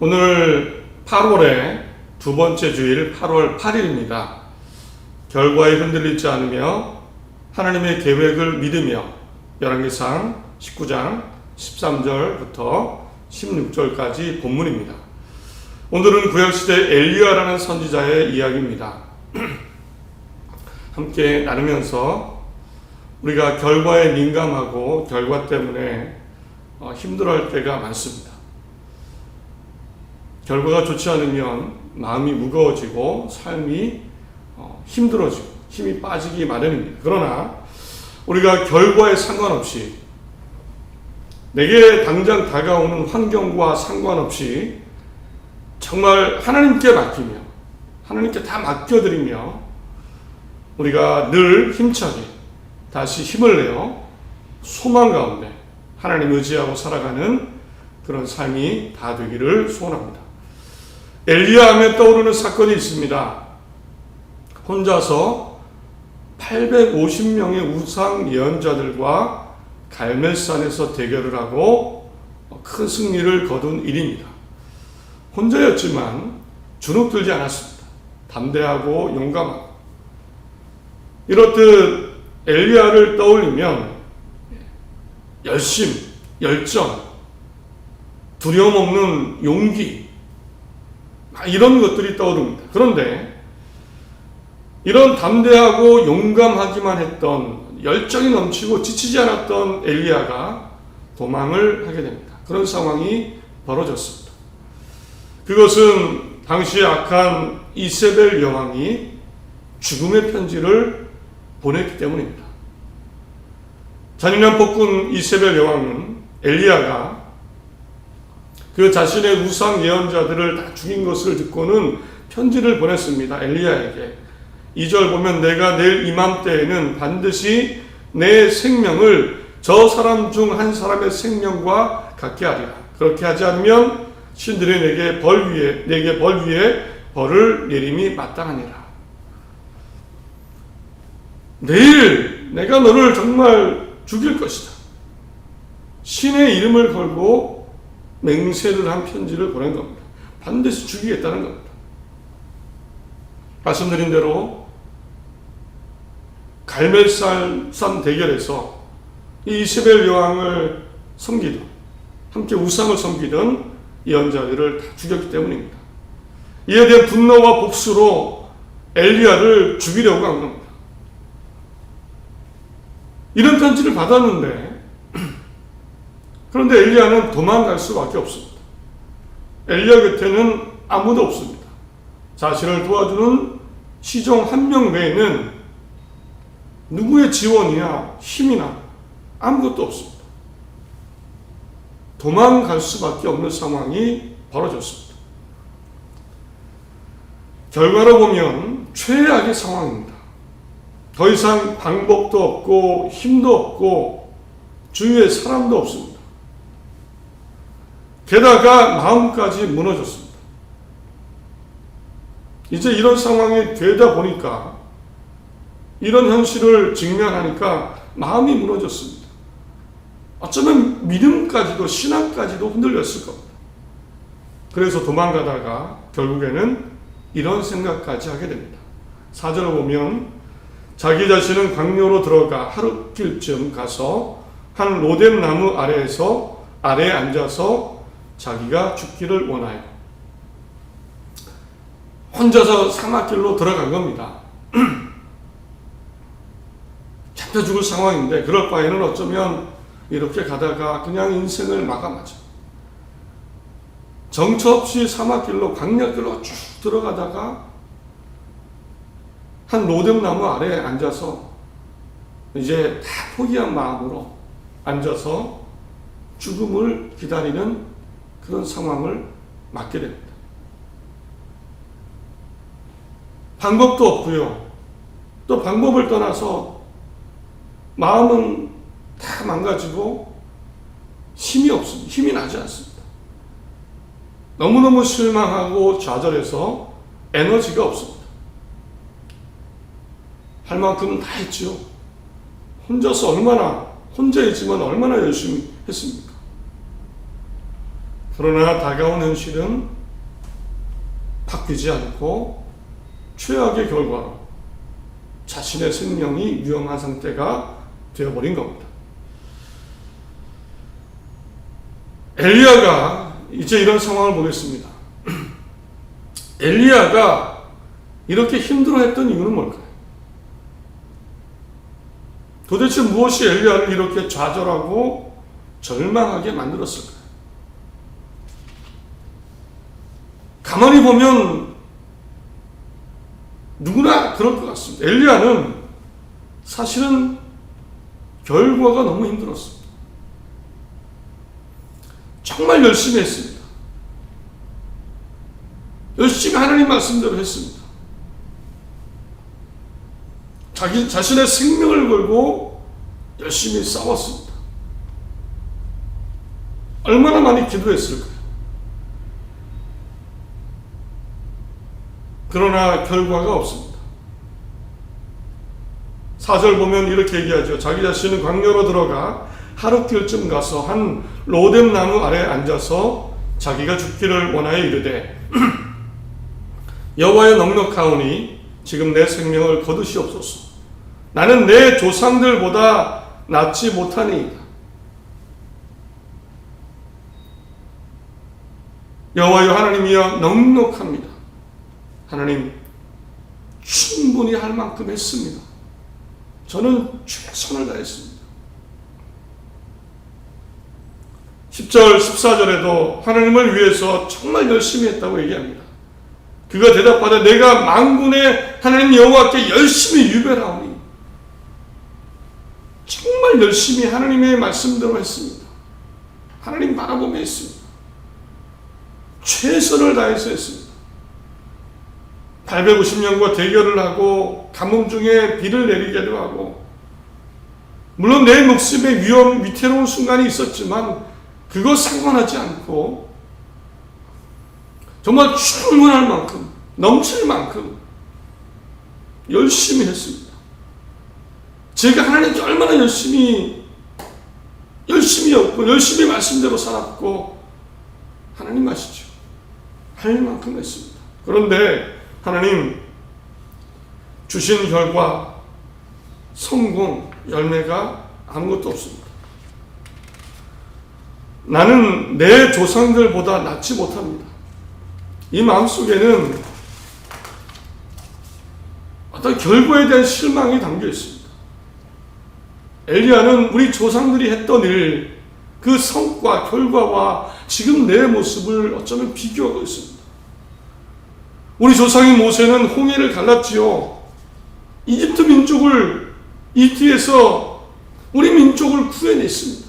오늘 8월의 두 번째 주일 8월 8일입니다. 결과에 흔들리지 않으며 하나님의 계획을 믿으며 열왕기상 19장 13절부터 16절까지 본문입니다. 오늘은 구약시대 엘리야라는 선지자의 이야기입니다. 함께 나누면서 우리가 결과에 민감하고 결과 때문에 어, 힘들어할 때가 많습니다. 결과가 좋지 않으면 마음이 무거워지고 삶이 어, 힘들어지고 힘이 빠지기 마련입니다. 그러나 우리가 결과에 상관없이 내게 당장 다가오는 환경과 상관없이 정말 하나님께 맡기며 하나님께 다 맡겨드리며 우리가 늘 힘차게 다시 힘을 내어 소망 가운데 하나님 의지하고 살아가는 그런 삶이 다 되기를 소원합니다. 엘리야 하면 떠오르는 사건이 있습니다. 혼자서 850명의 우상 예언자들과 갈멜산에서 대결을 하고 큰 승리를 거둔 일입니다. 혼자였지만 주눅들지 않았습니다. 담대하고 용감하고 이렇듯 엘리야를 떠올리면 열심, 열정, 두려움 없는 용기 이런 것들이 떠오릅니다. 그런데 이런 담대하고 용감하기만 했던 열정이 넘치고 지치지 않았던 엘리야가 도망을 하게 됩니다. 그런 상황이 벌어졌습니다. 그것은 당시 악한 이세벨 여왕이 죽음의 편지를 보냈기 때문입니다. 잔인한 폭군 이세벨 여왕은 엘리야가 그 자신의 우상 예언자들을 다 죽인 것을 듣고는 편지를 보냈습니다. 엘리야에게. 2절 보면 내가 내일 이맘때에는 반드시 내 생명을 저 사람 중 한 사람의 생명과 같게 하리라. 그렇게 하지 않으면 신들이 내게 벌 위에 내게 벌 위에 벌을 내림이 마땅하니라. 내일 내가 너를 정말 죽일 것이다. 신의 이름을 걸고 맹세를 한 편지를 보낸 겁니다. 반드시 죽이겠다는 겁니다. 말씀드린 대로 갈멜산 대결에서 이 이스벨 여왕을 섬기던 함께 우상을 섬기던 예언자들을 다 죽였기 때문입니다. 이에 대한 분노와 복수로 엘리야를 죽이려고 한 겁니다. 이런 편지를 받았는데 그런데 엘리야는 도망갈 수밖에 없습니다. 엘리야 곁에는 아무도 없습니다. 자신을 도와주는 시종 한 명 외에는 누구의 지원이나 힘이나 아무것도 없습니다. 도망갈 수밖에 없는 상황이 벌어졌습니다. 결과로 보면 최악의 상황입니다. 더 이상 방법도 없고 힘도 없고 주위에 사람도 없습니다. 게다가 마음까지 무너졌습니다. 이제 이런 상황이 되다 보니까 이런 현실을 직면하니까 마음이 무너졌습니다. 어쩌면 믿음까지도 신앙까지도 흔들렸을 겁니다. 그래서 도망가다가 결국에는 이런 생각까지 하게 됩니다. 사절을 보면 자기 자신은 광야로 들어가 하루길쯤 가서 한 로뎀 나무 아래에서 아래에 앉아서 자기가 죽기를 원하여 혼자서 사막길로 들어간 겁니다. 잡혀 죽을 상황인데 그럴 바에는 어쩌면 이렇게 가다가 그냥 인생을 마감하죠. 정처 없이 사막길로 광야길로 쭉 들어가다가 한 로뎀나무 아래에 앉아서 이제 다 포기한 마음으로 앉아서 죽음을 기다리는 그런 상황을 맞게 됩니다. 방법도 없고요. 또 방법을 떠나서 마음은 다 망가지고 힘이 없습니다. 힘이 나지 않습니다. 너무너무 실망하고 좌절해서 에너지가 없습니다. 할 만큼은 다 했죠. 혼자서 얼마나, 혼자이지만 얼마나 열심히 했습니까? 그러나 다가온 현실은 바뀌지 않고 최악의 결과로 자신의 생명이 위험한 상태가 되어버린 겁니다. 엘리야가 이제 이런 상황을 보겠습니다. 엘리야가 이렇게 힘들어했던 이유는 뭘까요? 도대체 무엇이 엘리야를 이렇게 좌절하고 절망하게 만들었을까 가만히 보면 누구나 그럴 것 같습니다. 엘리야는 사실은 결과가 너무 힘들었습니다. 정말 열심히 했습니다. 열심히 하나님 말씀대로 했습니다. 자기 자신의 생명을 걸고 열심히 싸웠습니다. 얼마나 많이 기도했을까요? 그러나 결과가 없습니다. 사절 보면 이렇게 얘기하죠. 자기 자신은 광야로 들어가 하루길쯤 가서 한 로뎀 나무 아래 앉아서 자기가 죽기를 원하여 이르되 여호와의 넉넉하오니 지금 내 생명을 거두시옵소서. 나는 내 조상들보다 낫지 못하니이다. 여호와여 하나님이여 넉넉합니다. 하나님 충분히 할 만큼 했습니다. 저는 최선을 다했습니다. 10절, 14절에도 하나님을 위해서 정말 열심히 했다고 얘기합니다. 그가 대답하되 내가 망군의 하나님 여호와께 열심히 유별하오니 정말 열심히 하나님의 말씀대로 했습니다. 하나님 바라보며 했습니다. 최선을 다해서 했습니다. 850년과 대결을 하고 가뭄 중에 비를 내리기도 하고 물론 내 목숨의 위험, 위태로운 순간이 있었지만 그거 상관하지 않고 정말 충분할 만큼 넘칠 만큼 열심히 했습니다. 제가 하나님께 얼마나 열심히 열심히였고 열심히 말씀대로 살았고 하나님 아시죠? 할 만큼 했습니다. 그런데 하나님 주신 결과 성공 열매가 아무것도 없습니다. 나는 내 조상들보다 낫지 못합니다. 이 마음속에는 어떤 결과에 대한 실망이 담겨 있습니다. 엘리야는 우리 조상들이 했던 일, 그 성과, 결과와 지금 내 모습을 어쩌면 비교하고 있습니다. 우리 조상인 모세는 홍해를 갈랐지요. 이집트 민족을 이집트에서 우리 민족을 구해냈습니다.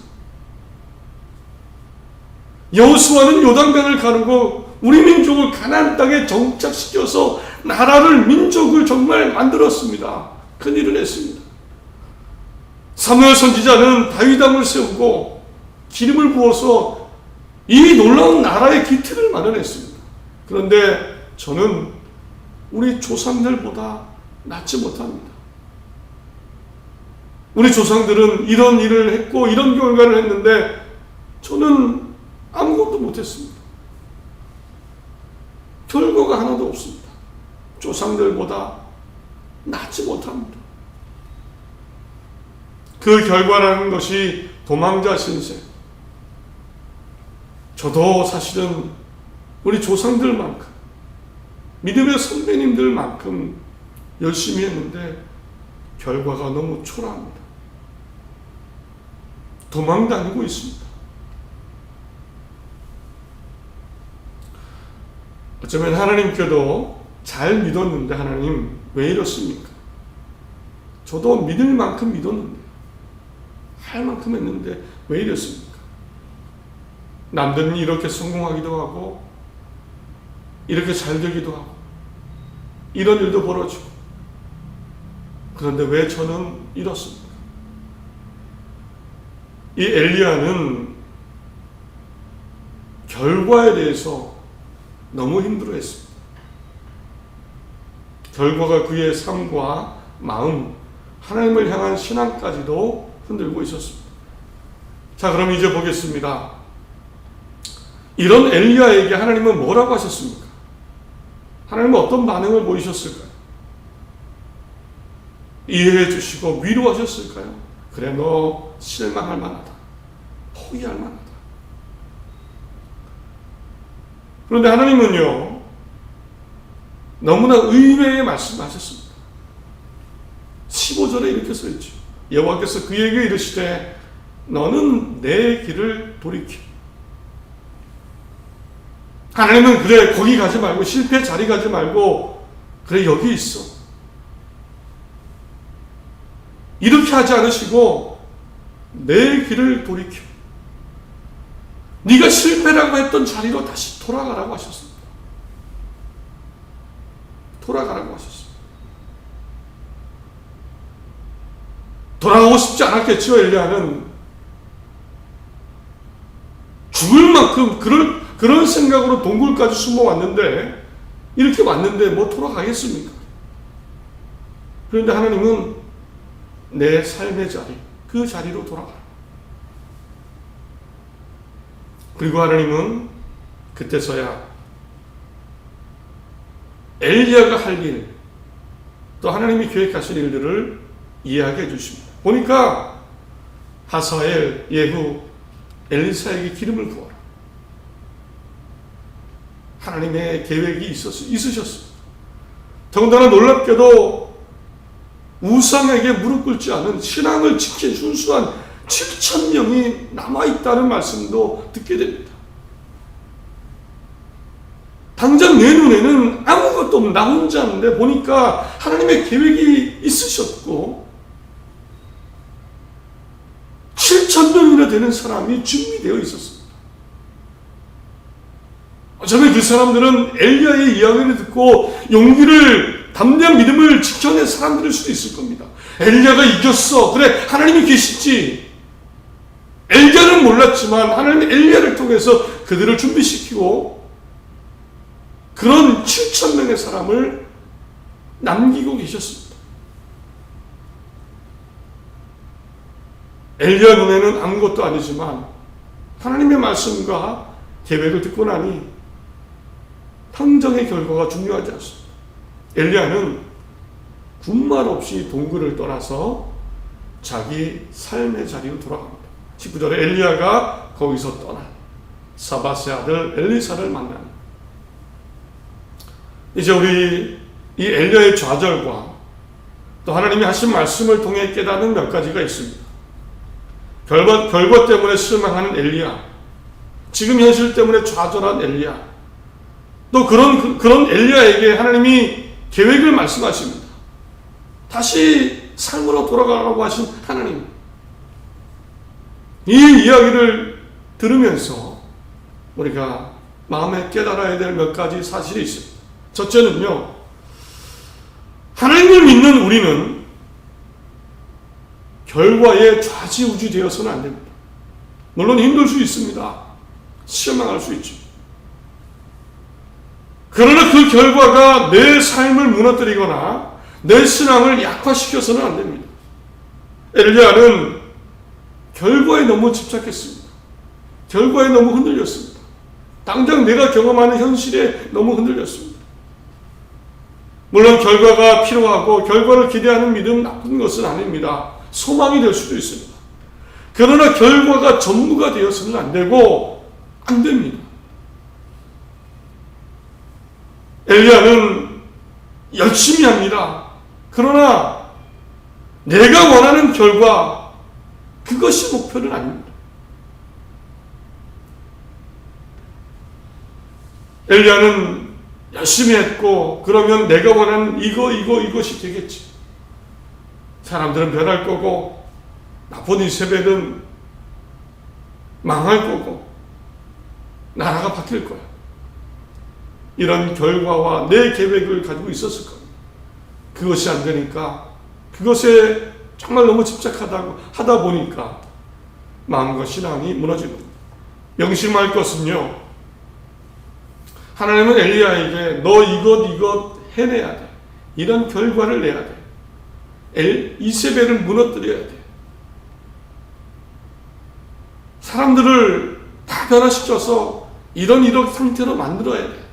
여호수아는 요단강을 가르고 우리 민족을 가나안 땅에 정착시켜서 나라를 민족을 정말 만들었습니다. 큰 일을 했습니다. 사무엘 선지자는 다윗왕을 세우고 기름을 부어서 이 놀라운 나라의 기틀을 마련했습니다. 그런데 저는 우리 조상들보다 낫지 못합니다. 우리 조상들은 이런 일을 했고 이런 결과를 했는데 저는 아무것도 못했습니다. 결과가 하나도 없습니다. 조상들보다 낫지 못합니다. 그 결과라는 것이 도망자 신세. 저도 사실은 우리 조상들만큼 믿음의 선배님들만큼 열심히 했는데 결과가 너무 초라합니다. 도망다니고 있습니다. 어쩌면 하나님께도 잘 믿었는데 하나님 왜 이렇습니까? 저도 믿을 만큼 믿었는데 할 만큼 했는데 왜 이랬습니까? 남들은 이렇게 성공하기도 하고 이렇게 잘 되기도 하고 이런 일도 벌어지고 그런데 왜 저는 이렇습니까? 이 엘리야는 결과에 대해서 너무 힘들어했습니다. 결과가 그의 삶과 마음, 하나님을 향한 신앙까지도 흔들고 있었습니다. 자, 그럼 이제 보겠습니다. 이런 엘리야에게 하나님은 뭐라고 하셨습니까? 하나님은 어떤 반응을 보이셨을까요? 이해해 주시고 위로하셨을까요? 그래 너 실망할 만하다. 포기할 만하다. 그런데 하나님은요. 너무나 의외의 말씀하셨습니다. 15절에 이렇게 써 있죠. 여호와께서 그에게 이르시되 너는 내 길을 돌이켜. 하나님은 그래 거기 가지 말고 실패 자리 가지 말고 그래 여기 있어. 이렇게 하지 않으시고 내 길을 돌이켜. 네가 실패라고 했던 자리로 다시 돌아가라고 하셨습니다. 돌아가라고 하셨습니다. 돌아가고 싶지 않았겠죠, 엘리야는. 죽을 만큼 그런, 그런 생각으로 동굴까지 숨어 왔는데, 이렇게 왔는데 뭐 돌아가겠습니까? 그런데 하나님은 내 삶의 자리, 그 자리로 돌아가. 그리고 하나님은 그때서야 엘리야가 할 일, 또 하나님이 계획하신 일들을 이해하게 해주십니다. 보니까 하사엘, 예후, 엘리사에게 기름을 부어라. 하나님의 계획이 있었, 있으셨습니다. 더군다나 놀랍게도 우상에게 무릎 꿇지 않은 신앙을 지킨 순수한 7천 명이 남아 있다는 말씀도 듣게 됩니다. 당장 내 눈에는 아무것도 없는 나 혼자인데 보니까 하나님의 계획이 있으셨고 7천 명이나 되는 사람이 준비되어 있었습니다. 어쩌면 그 사람들은 엘리야의 이야기를 듣고 용기를 담대한 믿음을 지켜낸 사람들일 수도 있을 겁니다. 엘리야가 이겼어. 그래 하나님이 계시지. 엘리야는 몰랐지만 하나님이 엘리야를 통해서 그들을 준비시키고 그런 7천 명의 사람을 남기고 계셨습니다. 엘리야 눈에는 아무것도 아니지만 하나님의 말씀과 계획을 듣고 나니 평정의 결과가 중요하지 않습니다. 엘리야는 군말 없이 동굴을 떠나서 자기 삶의 자리로 돌아갑니다. 19절에 엘리야가 거기서 떠나 사바스의 아들 엘리사를 만납니다. 이제 우리 이 엘리야의 좌절과 또 하나님이 하신 말씀을 통해 깨닫는 몇 가지가 있습니다. 결과, 결과 때문에 실망하는 엘리야, 지금 현실 때문에 좌절한 엘리야, 또 그런 그런 엘리야에게 하나님이 계획을 말씀하십니다. 다시 삶으로 돌아가라고 하신 하나님. 이 이야기를 들으면서 우리가 마음에 깨달아야 될 몇 가지 사실이 있습니다. 첫째는요, 하나님을 믿는 우리는 결과에 좌지우지 되어서는 안 됩니다. 물론 힘들 수 있습니다. 실망할 수 있죠. 그러나 그 결과가 내 삶을 무너뜨리거나 내 신앙을 약화시켜서는 안 됩니다. 엘리야는 결과에 너무 집착했습니다. 결과에 너무 흔들렸습니다. 당장 내가 경험하는 현실에 너무 흔들렸습니다. 물론 결과가 필요하고 결과를 기대하는 믿음 나쁜 것은 아닙니다. 소망이 될 수도 있습니다. 그러나 결과가 전부가 되어서는 안 되고 안 됩니다. 엘리야는 열심히 합니다. 그러나 내가 원하는 결과 그것이 목표는 아닙니다. 엘리야는 열심히 했고 그러면 내가 원하는 이거 이거 이것이 되겠지. 사람들은 변할 거고 나쁜 이세벨은 망할 거고 나라가 바뀔 거야. 이런 결과와 내 계획을 가지고 있었을 겁니다. 그것이 안 되니까 그것에 정말 너무 집착하다 하다 보니까 마음과 신앙이 겁니다. 명심할 것은요. 하나님은 엘리야에게 너 이것 이것 해내야 돼. 이런 결과를 내야 돼. 엘 이세벨을 무너뜨려야 돼. 사람들을 다 변화시켜서 이런 이런 상태로 만들어야 돼.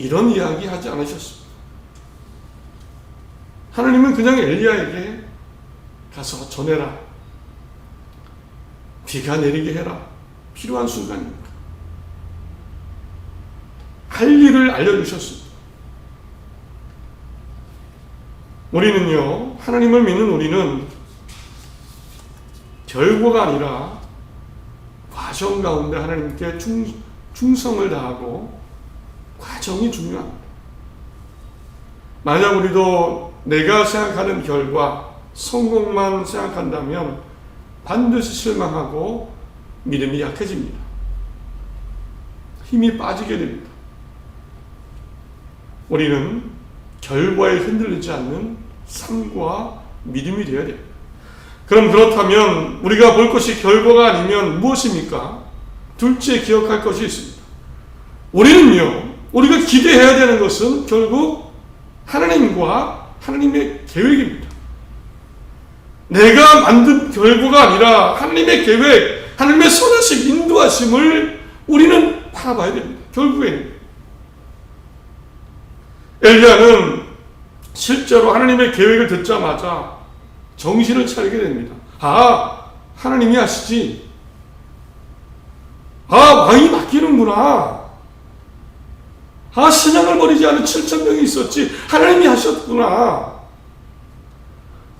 이런 이야기 하지 않으셨습니다. 하나님은 그냥 엘리야에게 가서 전해라. 비가 내리게 해라. 필요한 순간입니다. 할 일을 알려주셨습니다. 우리는요, 하나님을 믿는 우리는 결과가 아니라 과정 가운데 하나님께 충, 충성을 다하고 과 정이 중요합니다. 만약 우리도 내가 생각하는 결과, 성공만 생각한다면 반드시 실망하고 믿음이 약해집니다. 힘이 빠지게 됩니다. 우리는 결과에 흔들리지 않는 삶과 믿음이 되어야 됩니다. 그럼 그렇다면 우리가 볼 것이 결과가 아니면 무엇입니까? 둘째 기억할 것이 있습니다. 우리는요, 우리가 기대해야 되는 것은 결국 하나님과 하나님의 계획입니다. 내가 만든 결과가 아니라 하나님의 계획, 하나님의 선하심, 인도하심을 우리는 바라봐야 됩니다. 결국에는. 엘리야는 실제로 하나님의 계획을 듣자마자 정신을 차리게 됩니다. 아, 하나님이 하시지. 아, 왕이 바뀌는구나. 아, 신앙을 버리지 않은 7천 명이 있었지. 하나님이 하셨구나.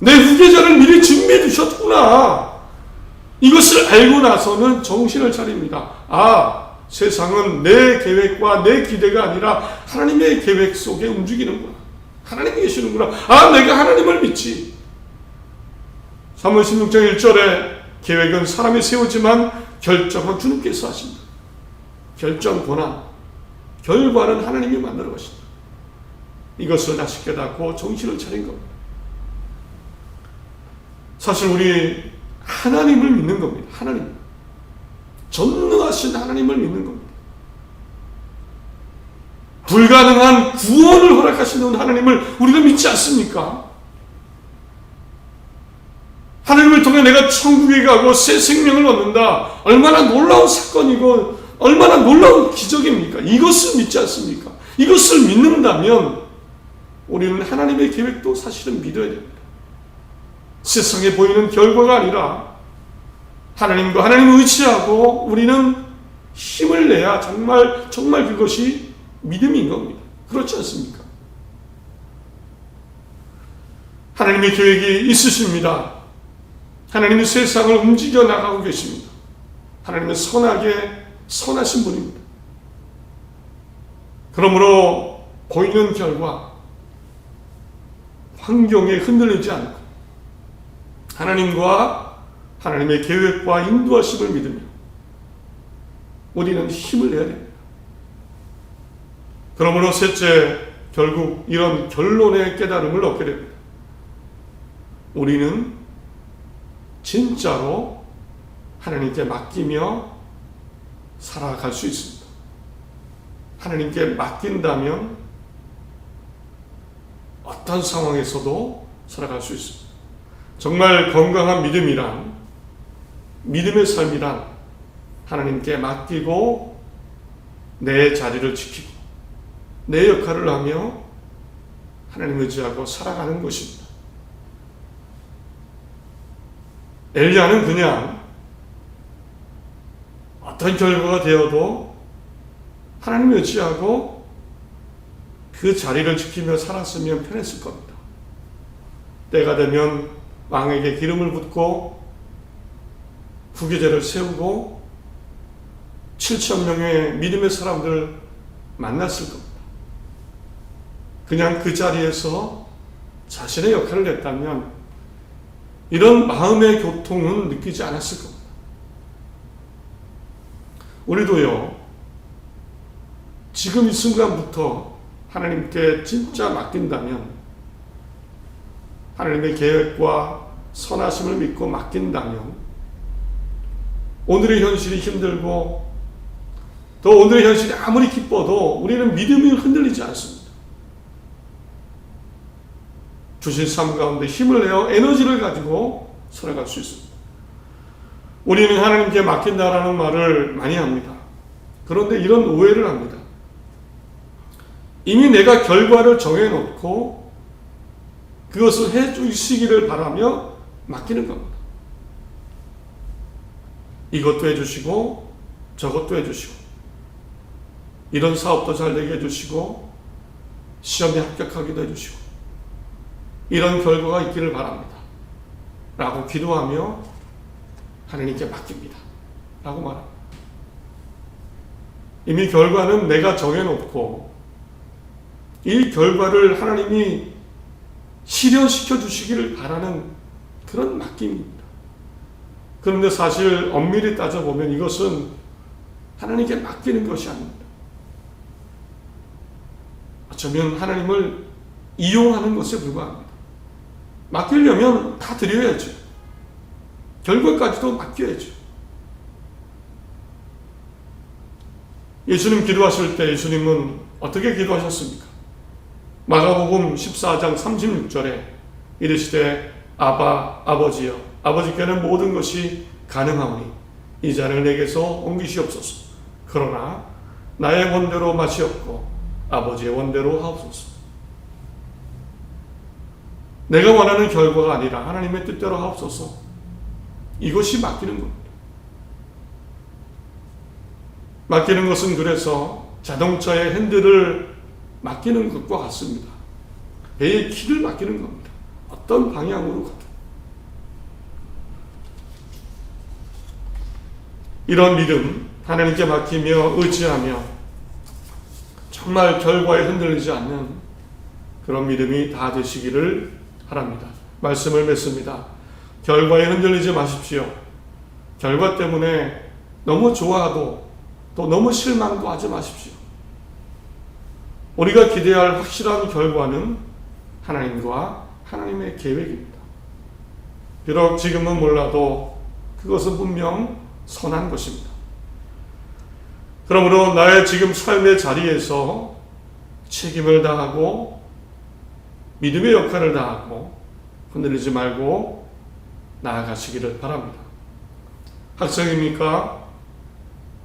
내 후계자를 미리 준비해 두셨구나. 이것을 알고 나서는 정신을 차립니다. 아, 세상은 내 계획과 내 기대가 아니라 하나님의 계획 속에 움직이는구나. 하나님이 계시는구나. 아, 내가 하나님을 믿지. 3월 16장 1절에 계획은 사람이 세우지만 결정은 주님께서 하신다. 결정 권한, 결과는 하나님이 만들어 가신다. 이것을 다시 깨닫고 정신을 차린 겁니다. 사실 우리 하나님을 믿는 겁니다. 하나님. 전능하신 하나님을 믿는 겁니다. 불가능한 구원을 허락하시는 하나님을 우리가 믿지 않습니까? 하나님을 통해 내가 천국에 가고 새 생명을 얻는다. 얼마나 놀라운 사건이고 얼마나 놀라운 기적입니까? 이것을 믿지 않습니까? 이것을 믿는다면 우리는 하나님의 계획도 사실은 믿어야 됩니다. 세상에 보이는 결과가 아니라 하나님과 하나님을 의지하고 우리는 힘을 내야 정말 정말 그것이 믿음인 겁니다. 그렇지 않습니까? 하나님의 계획이 있으십니다. 하나님이 세상을 움직여 나가고 계십니다. 하나님은 선하게 선하신 분입니다. 그러므로 보이는 결과 환경에 흔들리지 않고 하나님과 하나님의 계획과 인도하심을 믿으며 우리는 힘을 내야 됩니다. 그러므로 셋째, 결국 이런 결론의 깨달음을 얻게 됩니다. 우리는 진짜로 하나님께 맡기며 살아갈 수 있습니다. 하나님께 맡긴다면 어떤 상황에서도 살아갈 수 있습니다. 정말 건강한 믿음이란 믿음의 삶이란 하나님께 맡기고 내 자리를 지키고 내 역할을 하며 하나님 의지하고 살아가는 것입니다. 엘리야는 그냥 어떤 결과가 되어도 하나님 의지하고 그 자리를 지키며 살았으면 편했을 겁니다. 때가 되면 왕에게 기름을 붓고 후계자를 세우고 7천 명의 믿음의 사람들 만났을 겁니다. 그냥 그 자리에서 자신의 역할을 했다면 이런 마음의 교통은 느끼지 않았을 겁니다. 우리도요, 지금 이 순간부터 하나님께 진짜 맡긴다면, 하나님의 계획과 선하심을 믿고 맡긴다면, 오늘의 현실이 힘들고, 또 오늘의 현실이 아무리 기뻐도 우리는 믿음이 흔들리지 않습니다. 주신 삶 가운데 힘을 내어 에너지를 가지고 살아갈 수 있습니다. 우리는 하나님께 맡긴다라는 말을 많이 합니다. 그런데 이런 오해를 합니다. 이미 내가 결과를 정해놓고 그것을 해주시기를 바라며 맡기는 겁니다. 이것도 해주시고 저것도 해주시고 이런 사업도 잘 되게 해주시고 시험에 합격하기도 해주시고 이런 결과가 있기를 바랍니다. 라고 기도하며 하나님께 맡깁니다. 라고 말합니다. 이미 결과는 내가 정해놓고 이 결과를 하나님이 실현시켜 주시기를 바라는 그런 맡김입니다. 그런데 사실 엄밀히 따져보면 이것은 하나님께 맡기는 것이 아닙니다. 어쩌면 하나님을 이용하는 것에 불과합니다. 맡기려면 다 드려야죠. 결과까지도 맡겨야죠. 예수님 기도하실 때 예수님은 어떻게 기도하셨습니까? 마가복음 14장 36절에 이르시되 아바 아버지여 아버지께는 모든 것이 가능하오니 이 잔을 내게서 옮기시옵소서. 그러나 나의 원대로 마시옵고 아버지의 원대로 하옵소서. 내가 원하는 결과가 아니라 하나님의 뜻대로 하옵소서. 이것이 맡기는 겁니다. 맡기는 것은 그래서 자동차의 핸들을 맡기는 것과 같습니다. 배의 키를 맡기는 겁니다. 어떤 방향으로 가든. 이런 믿음, 하나님께 맡기며 의지하며 정말 결과에 흔들리지 않는 그런 믿음이 다 되시기를 바랍니다. 말씀을 맺습니다. 결과에 흔들리지 마십시오. 결과 때문에 너무 좋아도 또 너무 실망도 하지 마십시오. 우리가 기대할 확실한 결과는 하나님과 하나님의 계획입니다. 비록 지금은 몰라도 그것은 분명 선한 것입니다. 그러므로 나의 지금 삶의 자리에서 책임을 다하고 믿음의 역할을 다하고 흔들리지 말고 나아가시기를 바랍니다. 학생입니까?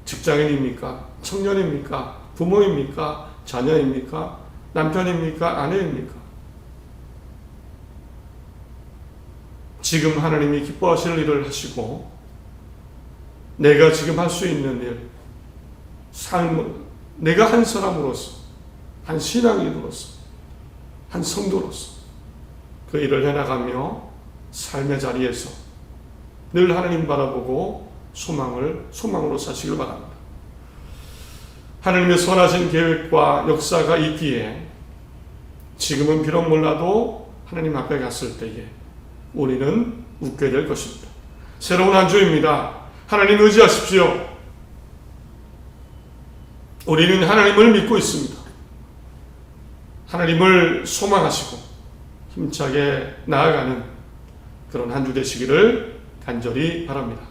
직장인입니까? 청년입니까? 부모입니까? 자녀입니까? 남편입니까? 아내입니까? 지금 하나님이 기뻐하실 일을 하시고 내가 지금 할 수 있는 일, 삶, 내가 한 사람으로서, 한 신앙인으로서, 한 성도로서 그 일을 해나가며 삶의 자리에서 늘 하나님 바라보고 소망을 소망으로 사시길 바랍니다. 하나님의 선하신 계획과 역사가 있기에 지금은 비록 몰라도 하나님 앞에 갔을 때에 우리는 웃게 될 것입니다. 새로운 한 주입니다. 하나님 의지하십시오. 우리는 하나님을 믿고 있습니다. 하나님을 소망하시고 힘차게 나아가는 그런 한 주 되시기를 간절히 바랍니다.